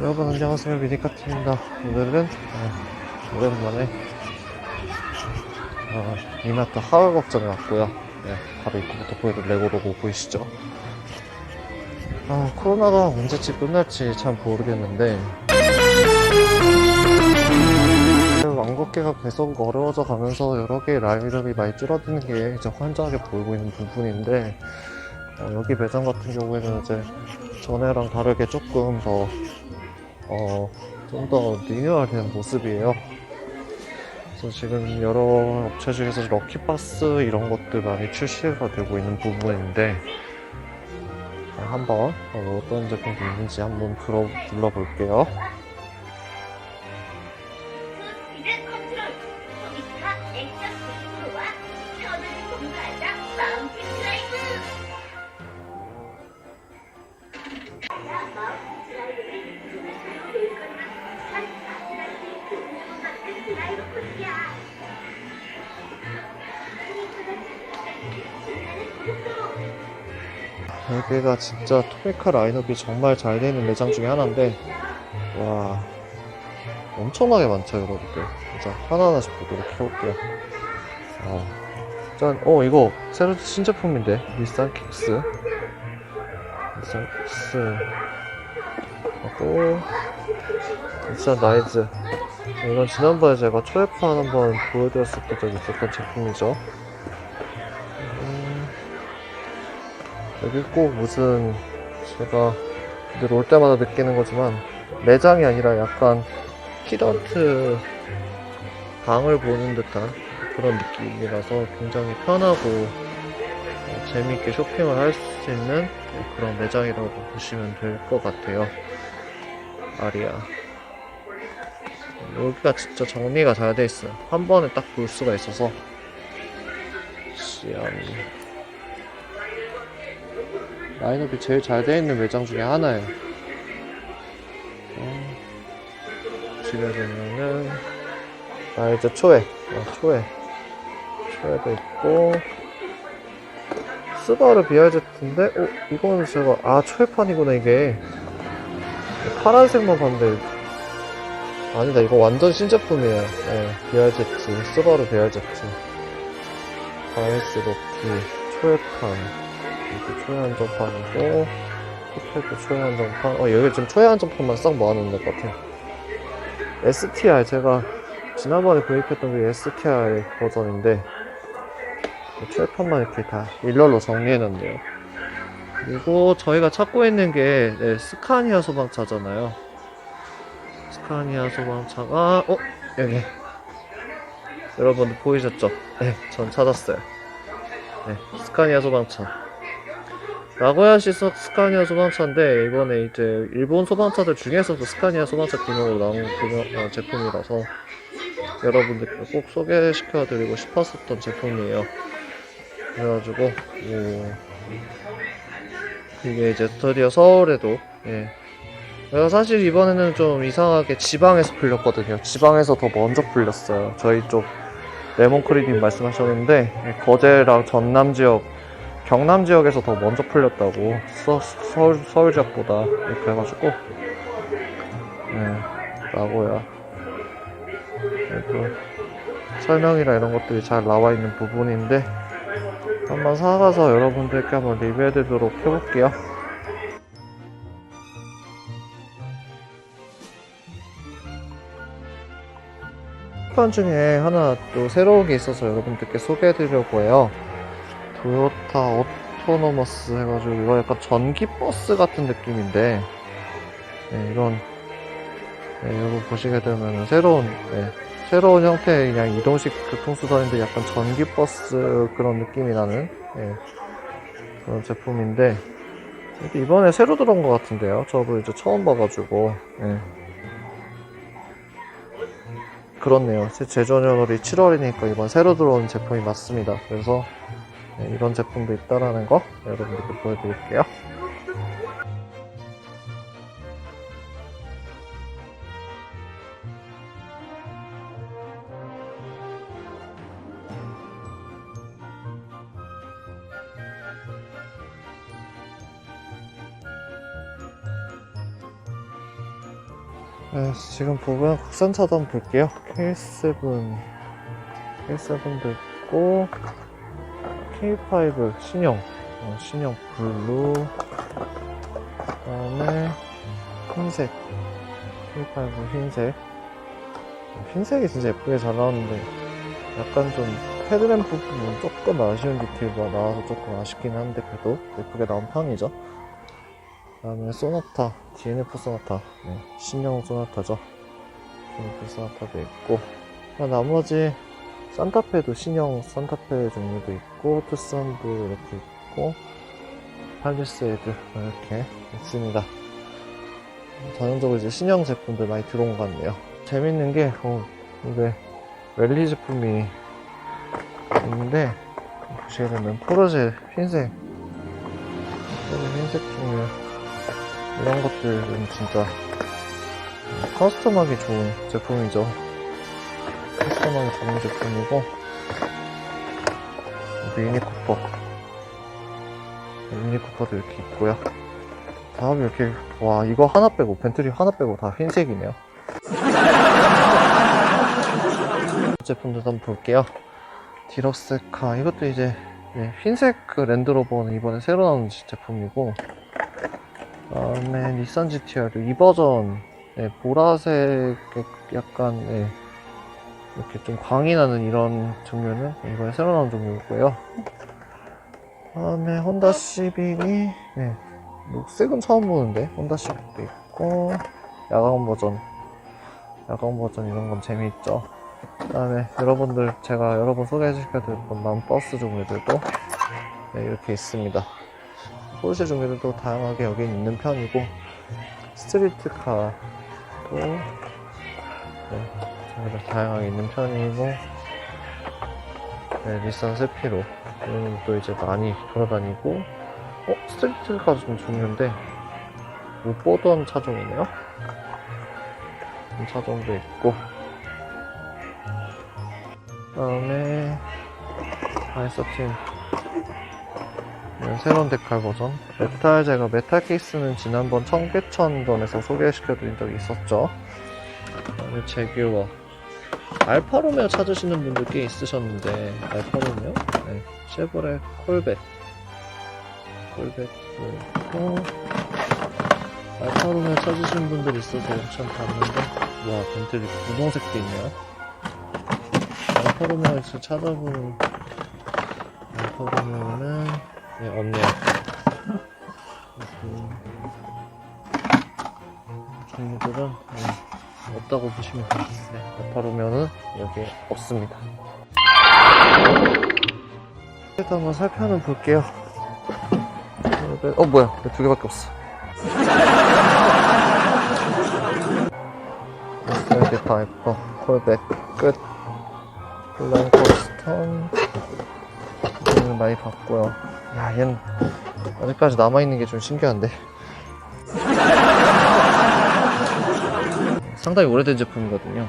여러분 안녕하세요. 미니카트입니다. 오늘은 어, 오랜만에 어, 이마트 하월곡점에 왔고요. 네, 바로 입구부터 보여도 레고 로고 보이시죠? 아, 코로나가 언제쯤 끝날지 참 모르겠는데. 왕국계가 계속 어려워져 가면서 여러 개의 라인업이 많이 줄어드는 게 이제 환장하게 보이고 있는 부분인데 어, 여기 매장 같은 경우에는 이제 전에랑 다르게 조금 더 어, 좀 더 리뉴얼된 모습이에요. 그래서 지금 여러 업체 중에서 럭키박스 이런 것들 많이 출시가 되고 있는 부분인데 어, 한번 어, 어떤 제품이 있는지 한번 컨트롤 소비스타 액션 여기가 진짜 토미카 라인업이 정말 잘 되는 매장 중에 하나인데 와 엄청나게 많죠 여러분들. 진짜 하나하나씩 보도록 해볼게요. 어, 짠, 어 이거 새로 신제품인데 닛산 킥스. 닛산 킥스. 하고 닛산 라이즈. 이건 지난번에 제가 초회판 한번 보여드렸을 때 있었던 제품이죠 여기 꼭 무슨 제가 늘 올 때마다 느끼는 거지만 매장이 아니라 약간 키던트 방을 보는 듯한 그런 느낌이라서 굉장히 편하고 어, 재미있게 쇼핑을 할 수 있는 그런 매장이라고 보시면 될 것 같아요. 아리아. 여기가 진짜 정리가 잘 돼 있어요. 한 번에 딱 볼 수가 있어서. 시아미. 라인업이 제일 잘돼 있는 매장 중에 하나예요. 어, 집에 보면은 아 이제 초회, 어, 초회, 초회도 있고 스바르 BRZ인데, 어 이거는 제가 아 초회판이구나 이게 파란색만 봤는데 아니다 이거 완전 신제품이에요. 네, BRZ, 스바르 BRZ, 바이스 로키, 초회판. 이렇게 초회 한정판이고 호텔도 초회 한정판. 어 여기 지금 초회 한정판만 싹 모아놓는 것 같아요 STR 제가 지난번에 구입했던 게 STR 버전인데 초회판만 이렇게 다 일렬로 정리해놨네요. 그리고 저희가 찾고 있는 게 네, 스카니아 소방차잖아요. 스카니아 소방차가 어? 여기. 여러분들 보이셨죠? 네, 전 찾았어요. 네, 스카니아 소방차 나고야시 소- 스카니아 소방차인데 이번에 이제 일본 소방차들 중에서도 스카니아 소방차 기능으로 나온 기능, 어, 제품이라서 여러분들께 꼭 소개시켜드리고 싶었었던 제품이에요. 그래가지고 오, 이게 이제 드디어 서울에도 예. 내가 사실 이번에는 좀 이상하게 지방에서 풀렸거든요. 지방에서 더 먼저 풀렸어요. 저희 쪽 레몬크리님 말씀하셨는데 예, 거제랑 전남 지역 경남 지역에서 더 먼저 풀렸다고 서, 서울, 서울 지역보다 이렇게 해가지고. 네 라고요. 그래도 설명이나 이런 것들이 잘 나와 있는 부분인데 한번 사가서 여러분들께 한번 리뷰해 드리도록 해볼게요. 판 중에 하나 또 새로운 게 있어서 여러분들께 소개해 드리려고 해요 도요타 오토노머스 해가지고 이거 약간 전기 버스 같은 느낌인데 네, 이런 네, 이거 보시게 되면 새로운 네, 새로운 형태의 그냥 이동식 교통수단인데 약간 전기 버스 그런 느낌이 나는 네, 그런 제품인데 이번에 새로 들어온 것 같은데요? 저도 이제 처음 봐가지고 네. 그렇네요. 제 제조년월이 7월이니까 이번 새로 들어온 제품이 맞습니다. 그래서 네, 이런 제품도 있다라는 거 여러분들께 보여드릴게요. 네, 지금 보면 국산차도 한번 볼게요. K7, K7도 있고, K5 신형, 어, 신형 블루, 그 다음에 흰색, K5 흰색. 흰색이 진짜 예쁘게 잘 나왔는데, 약간 좀 헤드램프 부분 조금 아쉬운 디테일가 나와서 조금 아쉽긴 한데, 그래도 예쁘게 나온 편이죠. 그 다음에 소나타, DNF 소나타, 네, 신형 소나타죠. DNF 소나타도 있고, 아, 나머지 산타페도 신형 산타페 종류도 있고, 투싼도 이렇게 있고, 팔리스헤드 이렇게 있습니다. 전형적으로 이제 신형 제품들 많이 들어온 것 같네요. 재밌는 게, 어, 이게 랠리 제품이 있는데, 보시게 되면 포르쉐 흰색, 흰색 종류, 이런 것들은 진짜 커스텀하기 좋은 제품이죠. 커스텀하기 좋은 제품이고 미니쿠퍼 미니쿠퍼도 이렇게 있고요. 다음에 이렇게 와 이거 하나 빼고 벤틀리 하나 빼고 다 흰색이네요. 제품도 한번 볼게요. 디럭스카 이것도 이제 네, 흰색 그 랜드로버는 이번에 새로 나온 제품이고 다음에 닛산 GTR 이 버전 네, 보라색 약간 네, 이렇게 좀 광이 나는 이런 종류는 이번에 새로 나온 종류고요. 다음에 혼다 시빅이 네, 녹색은 처음 보는데 혼다 시빅도 있고 야광 버전 야광 버전 이런 건 재미있죠. 그다음에 여러분들 제가 여러 번 소개해드릴 만한 버스 종류들도 네, 이렇게 있습니다. 포르쉐 종류들도 다양하게 여기 있는 편이고 스트리트카도 네, 종류들 다양하게 있는 편이고 네, 닛산 세피로 또 이제 많이 돌아다니고 어? 스트리트카도 좀 종류인데 못 보던 차종이네요 차종도 있고 그다음에 아이서틴 네, 새로운 데칼 버전. 메탈, 제가 메탈 케이스는 지난번 청계천전에서 소개시켜드린 적이 있었죠. 제규어. 알파로메오 찾으시는 분들 꽤 있으셨는데, 알파로메오? 네, 쉐보레 콜벳. 콜벳도 알파로메오 찾으시는 분들 있어서 옵션 봤는데, 와, 벤틀리 분홍색도 있네요. 알파로메오에서 찾아보는 알파로메오는 네, 없네요. 음, 종류들은 음, 없다고 보시면 되겠어요. 알파로메오는 여기 없습니다. 일단 한번 살펴는 볼게요. 어 뭐야? 왜두 개밖에 없어. 스타일드 파이퍼, 콜백 끝. 블라인 코스턴 많이 봤고요. 야, 얘는 아직까지 남아있는 게 좀 신기한데. 상당히 오래된 제품이거든요.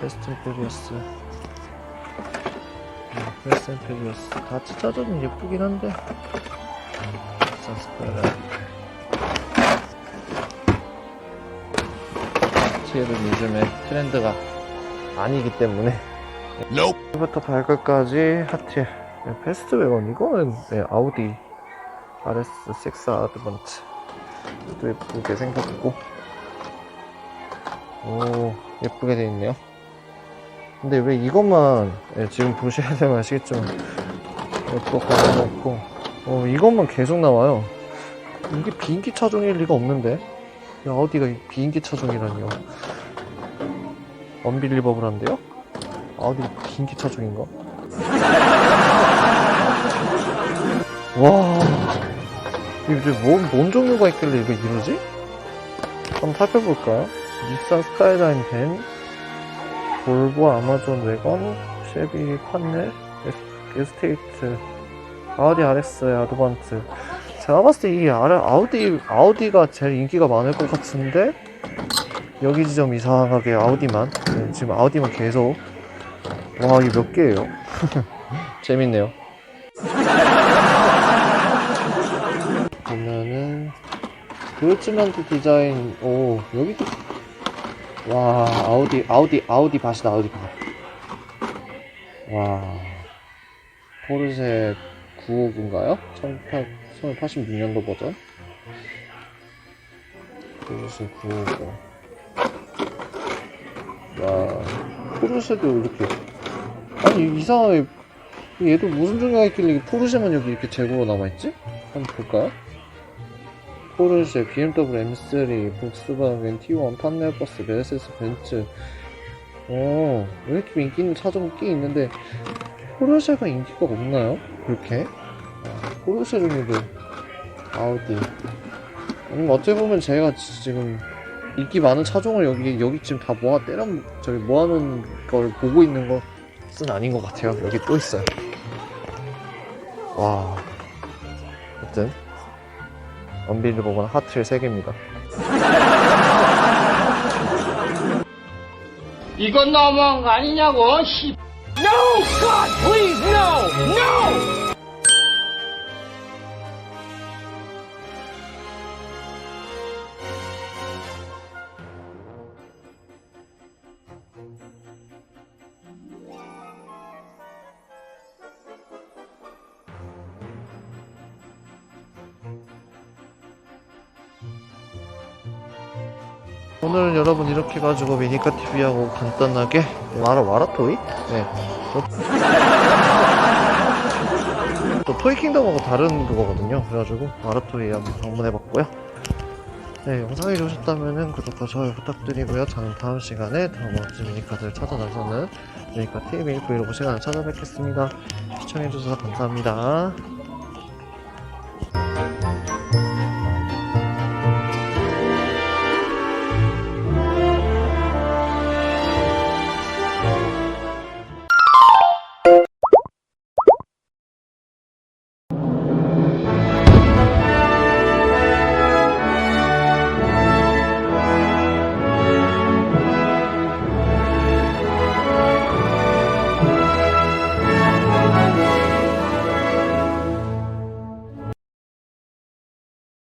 패스트 퓨리어스. 패스트 퓨리어스. 같이 짜져는 예쁘긴 한데. 사스페라. TL은 요즘에 트렌드가 아니기 때문에. 부터 발끝까지 하트 네, 패스트 웨건 이거는 네, 아우디 RS6 아드번트 또 예쁘게 생겼고 오 예쁘게 돼 있네요 근데 왜 이것만 네, 지금 보셔야 되면 아시겠지만 이거 걸어놓고 어, 이것만 계속 나와요 이게 비인기 차종일 리가 없는데 이 아우디가 비인기 차종이라니요 언빌리버블한데요? 아우디 비인기 차종인가? 와, 이게 뭔, 뭔 종류가 있길래 이거 이러지? 한번 살펴볼까요? 닛산 스카이라인 벤, 볼보 아마존 웨건, 쉐비 판넬, 에스- 에스테이트, 아우디 RS 아드반트. 제가 봤을 때 이 아우디, 아우디가 제일 인기가 많을 것 같은데, 여기 지점 이상하게 아우디만, 네, 지금 아우디만 계속. 와, 이게 몇 개예요? 재밌네요. 보면은, 도이치만트 디자인, 오, 여기도 와 아우디 아우디 아우디 밭이다 아우디 밭. 와 포르쉐 959인가요? 1886년도 버전. 포르쉐 959. 와 포르쉐도 이렇게 아니 이상하게 얘도 무슨 종류가 있길래 포르쉐만 여기 이렇게 재고로 남아있지? 한번 볼까요? 포르쉐, BMW M3, 볼kswagen T1, 판넬버스, 메르세스 벤츠 어, 왜 이렇게 인기 있는 차종이 꽤 있는데 포르쉐가 인기가 없나요? 그렇게? 아, 포르쉐 중에도 아우디 음, 어떻게 보면 제가 지- 지금 인기 많은 차종을 여기 여기쯤 다 모아 때려 저기 모아놓은 걸 보고 있는 것은 아닌 것 같아요. 여기 또 있어요. 와, 어쨌든 언빌리버건 하트를 3개입니다. 이건 너무한 거 아니냐고, 씨. No, God, please, no, no! 오늘은 여러분 이렇게 가지고 미니카 TV하고 간단하게 마라 마라토이? 네. 또, 또 토이킹덤하고 다른 그거거든요. 그래가지고 마라토이 한번 방문해봤고요. 네, 영상이 좋으셨다면 구독과 좋아요 부탁드리고요. 저는 다음 시간에 더 멋진 미니카들 찾아 나서는 미니카 TV 브이로그 시간을 찾아뵙겠습니다. 시청해주셔서 감사합니다.